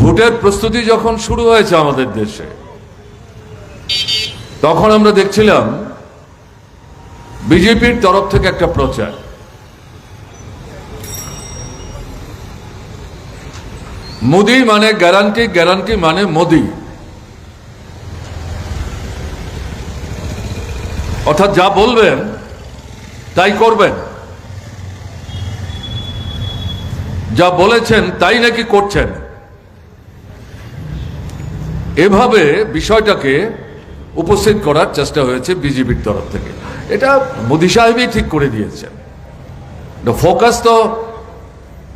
ভোটের প্রস্তুতি যখন শুরু হয়েছে আমাদের দেশে, তখন আমরা দেখছিলাম বিজেপির তরফ থেকে একটা প্রচার। মোদি মানে গ্যারান্টি গ্যারান্টি মানে মোদি। অর্থাৎ যা বলবেন, তাই করবেন। যা বলেছেন, তাই নাকি করছেন? এভাবে বিষয়টাকে উপস্থিত করার চেষ্টা হয়েছে বিজেপির তরফ থেকে। এটা মোদি সাহেবই ঠিক করে দিয়েছেন। ফোকাস তো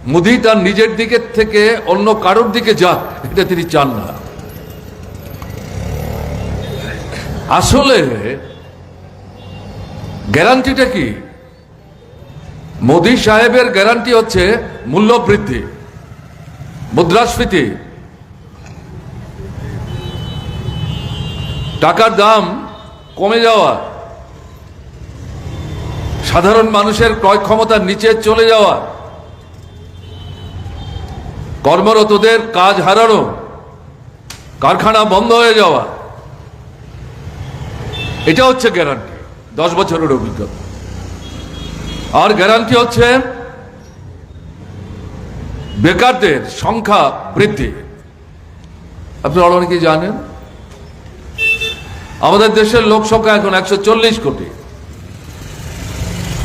মোদি তার নিজের দিকের থেকে অন্য কারোর দিকে যাক, এটা তিনি চান না। আসলে গ্যারান্টিটা কি? মোদি সাহেবের গ্যারান্টি হচ্ছে মূল্য বৃদ্ধি মুদ্রাস্ফীতি। টাকার দাম কমে যাওয়া, সাধারণ মানুষের ক্রয় ক্ষমতার নিচে চলে যাওয়া, কর্মরতদের কাজ হারানো, কারখানা বন্ধ হয়ে যাওয়া, এটা হচ্ছে গ্যারান্টি দশ বছরের অভিজ্ঞতা। আর গ্যারান্টি হচ্ছে বেকারদের সংখ্যা বৃদ্ধি। আপনারা অনেকে জানেন আমাদের দেশের লোক সংখ্যা এখন একশো চল্লিশ কোটি।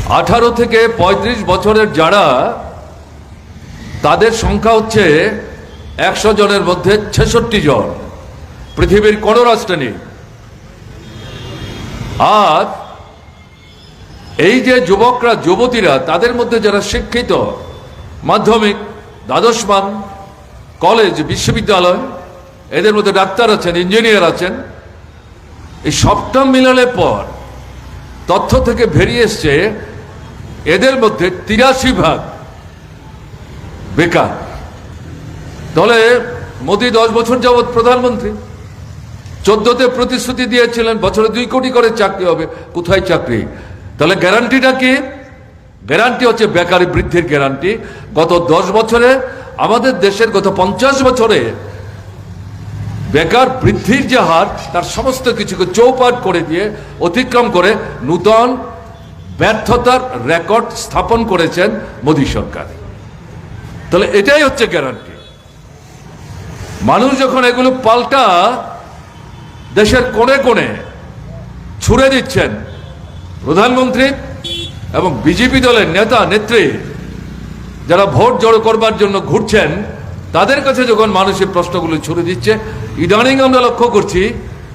আঠারো থেকে ৩৫ বছরের যারা, তাদের সংখ্যা হচ্ছে একশো জনের মধ্যে ছেষট্টি জন। পৃথিবীর কোন রাষ্ট্রে নেই। আর এই যে যুবকরা, যুবতীরা, তাদের মধ্যে যারা শিক্ষিত, মাধ্যমিক, দ্বাদশ মান, কলেজ, বিশ্ববিদ্যালয়, এদের মধ্যে ডাক্তার আছেন, ইঞ্জিনিয়ার আছেন এই সবটা মিলালে পর তথ্য থেকে বেরিয়ে এসছে এদের মধ্যে তিরাশি ভাগ বেকার। তাহলে মোদী দশ বছর যাবৎ প্রধানমন্ত্রী, চোদ্দতে প্রতিশ্রুতি দিয়েছিলেন, বছরে দুই কোটি করে চাকরি হবে, কোথায় চাকরি? তাহলে গ্যারান্টিটা কি? গ্যারান্টি হচ্ছে বেকারি বৃদ্ধির গ্যারান্টি। গত দশ বছরে আমাদের দেশের, গত পঞ্চাশ বছরে বেকার বৃদ্ধির যে হার, তার সমস্ত কিছুকে চৌপাট করে দিয়ে অতিক্রম করে নূতন ব্যর্থতার রেকর্ড স্থাপন করেছেন মোদী সরকার। তাহলে এটাই হচ্ছে গ্যারান্টি মানুষ যখন এগুলো পাল্টা দেশের কোণে কোণে ছুড়ে দিচ্ছেন, প্রধানমন্ত্রী এবং বিজেপি দলের নেতা, নেত্রী, যারা ভোট জড়ো করবার জন্য ঘুরছেন, তাদের কাছে যখন মানুষের প্রশ্নগুলো ছুড়ে দিচ্ছে ইদানিং আমরা লক্ষ্য করছি,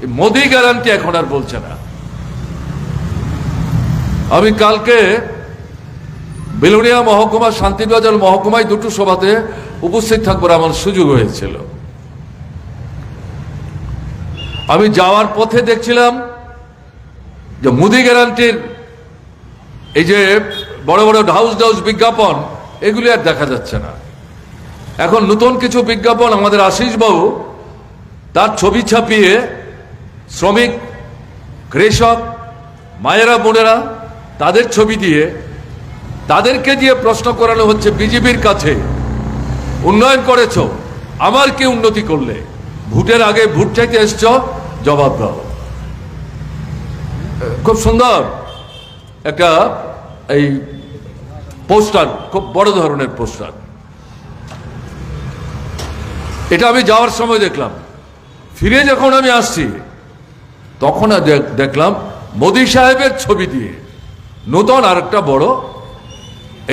মোদি গ্যারান্টি এখন আর বলছে না। আমি কালকে বেলুনিয়া মহকুমা শান্তিবাজার মহকুমায় দুটো সভাতে উপস্থিত থাকবার আমার সুযোগ হয়েছিল। আমি যাওয়ার পথে দেখছিলাম যে মুদি গ্যারান্টির এই যে বড় বড় হাউস ডাউস বিজ্ঞাপন, এগুলি আর দেখা যাচ্ছে না। এখন নতুন কিছু বিজ্ঞাপন আমাদের আশিস বাবু তার ছবি ছাপিয়ে শ্রমিক, কৃষক, মায়েরা, বোনেরা তাদের ছবি দিয়ে তাদেরকে দিয়ে প্রশ্ন করানো হচ্ছে, বিজেপির কাছে উন্নয়ন করেছ, আমার কি উন্নতি করলে? ভোটের আগে ভোট চাইতে এসছ, জবাব দাও। খুব সুন্দর একটা এই পোস্টার, খুব বড় ধরনের পোস্টার। এটা আমি যাওয়ার সময় দেখলাম। ফিরে যখন আমি আসছি, তখন দেখলাম মোদি সাহেবের ছবি দিয়ে নতুন আর একটা বড়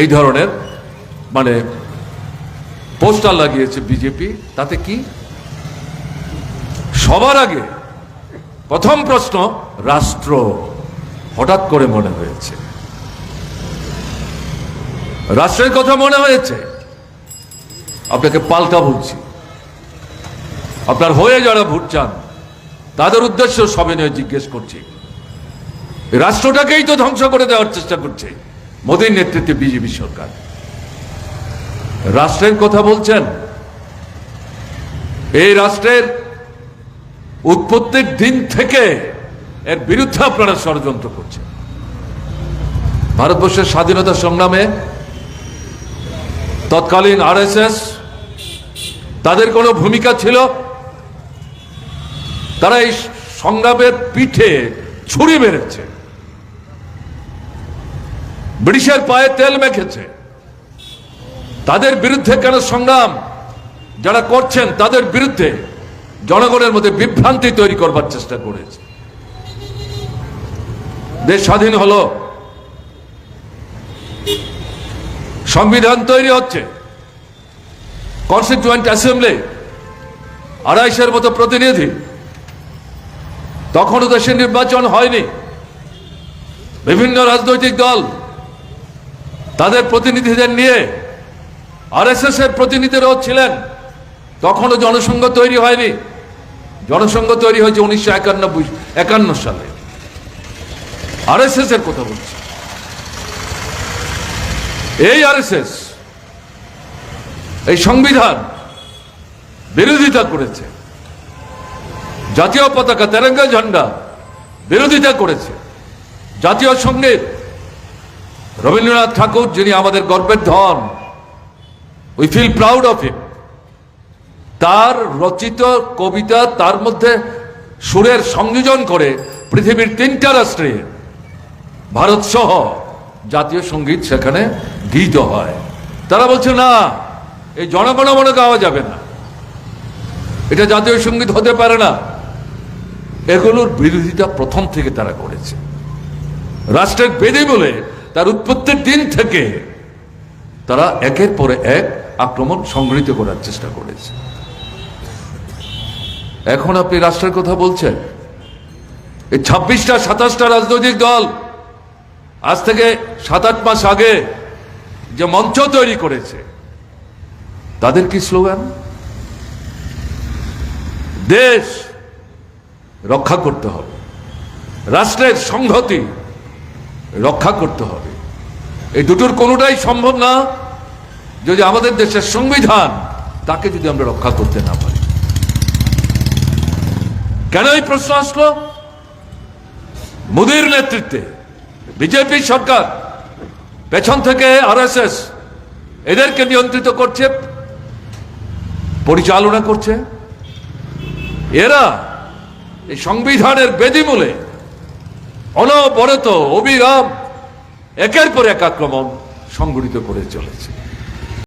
এই ধরনের মানে পোস্টার লাগিয়েছে বিজেপি তাতে কি? সবার আগে প্রথম প্রশ্ন, রাষ্ট্র হঠাৎ করে মনে হয়েছে। রাষ্ট্রের কথা মনে হয়েছে। আপনাকে পাল্টা বলছি। আপনার হয়ে যারা ভোট চান, তাদের উদ্দেশ্য সবিনয় জিজ্ঞেস করছি। রাষ্ট্রটাকেই তো ধ্বংস করে দেওয়ার চেষ্টা করছে, মোদীর নেতৃত্বে বিজেপি সরকার। রাষ্ট্রের কথা বলছেন, এই রাষ্ট্রের উৎপত্তির দিন থেকে এর বিরুদ্ধে আপনারা ষড়যন্ত্র করছেন। ভারতবর্ষের স্বাধীনতা সংগ্রামে তৎকালীন আরএসএস তাদের কোনো ভূমিকা ছিল? তারা এই সংগ্রামের পিঠে ছুরি মেরেছে। ব্রিটিশের পায়ে তেল মেখেছে। তাদের বিরুদ্ধে কেন সংগ্রাম যারা করছেন তাদের বিরুদ্ধে জনগণের মধ্যে বিভ্রান্তি তৈরি করবার চেষ্টা করেছে। দেশ স্বাধীন হলো। সংবিধান তৈরি হচ্ছে। কনস্টিটিউয়েন্ট অ্যাসেম্বলি আড়াইশের মতো প্রতিনিধি তখনও দেশের নির্বাচন হয়নি। বিভিন্ন রাজনৈতিক দল তাদের প্রতিনিধিদের নিয়ে আরএসএস এর প্রতিনিধিরাও ছিলেন। তখনও জনসংঘ তৈরি হয়নি। জনসংঘ তৈরি হয়েছে উনিশশো একানব্বই, একান্ন সালে। আরএসএস এর কথা বলছি। এই আরএসএস এই সংবিধান বিরোধিতা করেছে। জাতীয় পতাকা তেরঙ্গা ঝান্ডা বিরোধিতা করেছে। জাতীয় সংগীত, রবীন্দ্রনাথ ঠাকুর, যিনি আমাদের গর্বের ধন we feel proud of him তার রচিত কবিতা তার মধ্যে সুরের সংযোজন করে পৃথিবীর তিনটা রাষ্ট্রে ভারত সহ জাতীয় সংগীত সেখানে গীত হয়। তারা বলছে, না, এই জনগণমনে গাওয়া যাবে না। এটা জাতীয় সংগীত হতে পারে না। এগুলোর বিরোধিতা প্রথম থেকে তারা করেছে। রাষ্ট্রের বেদে বলে তার উৎপত্তির দিন থেকে তারা একের পরে এক আক্রমণ সংগৃহীত করার চেষ্টা করেছে। এখন আপনি রাষ্ট্রের কথা বলছেন। এই ছাব্বিশটা, সাতাশটা রাজনৈতিক দল আজ থেকে সাত আট মাস আগে যে মঞ্চ তৈরি করেছে, তাদের কি স্লোগান? দেশ রক্ষা করতে হবে। রাষ্ট্রের সংহতি রক্ষা করতে হবে। এই দুটোর কোনোটাই সম্ভব না যদি আমাদের দেশের সংবিধান তাকে যদি আমরা রক্ষা করতে না পারি। কেন এই প্রশ্ন আসলো? মোদীর নেতৃত্বে বিজেপি সরকার, পেছন থেকে আরএসএস, এদেরকে নিয়ন্ত্রিত করছে, পরিচালনা করছে। এরা এই সংবিধানের বেদিমূলে অনবরত অবিরাম একের পর এক আক্রমণ সংগঠিত করে চলেছে।